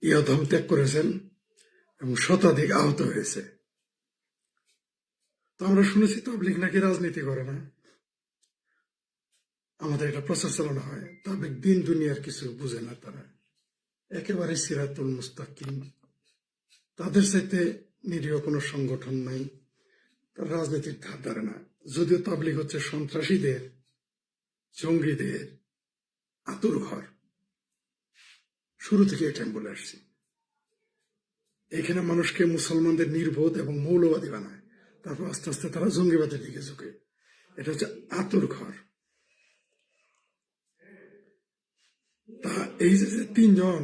ইয়ধম ত্যাগ করেছেন এবং শতাধিক আহত হয়েছে। তো আমরা শুনেছি, তাবলিগ নাকি রাজনীতি করে না। আমাদের এটা প্রচার চালানো হয় তবে দিন দুনিয়ার কিছু বুঝে না তারা। একেবারে সিরাতুল মুস্তাকিম। তাদের সাথে নিরীহ কোনো সংগঠন নাই, তারা রাজনীতির ধার ধারে না। যদিও তাবলিগ হচ্ছে সন্ত্রাসীদের, জঙ্গিদের আতুর ঘর। শুরু থেকে এটা আমি বলে আসছি। এখানে মানুষকে মুসলমানদের নির্বোধ এবং মৌলবাদী বানায়। তারপর আস্তে আস্তে তারা জঙ্গিবাদের দিকে ঝুঁকে। এটা হচ্ছে আতুর ঘর। তা এই যে তিনজন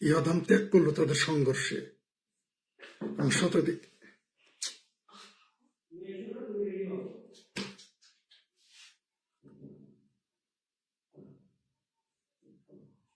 ইয়াদাম ত্যাগ করল তাদের সংঘর্ষে শতাধিক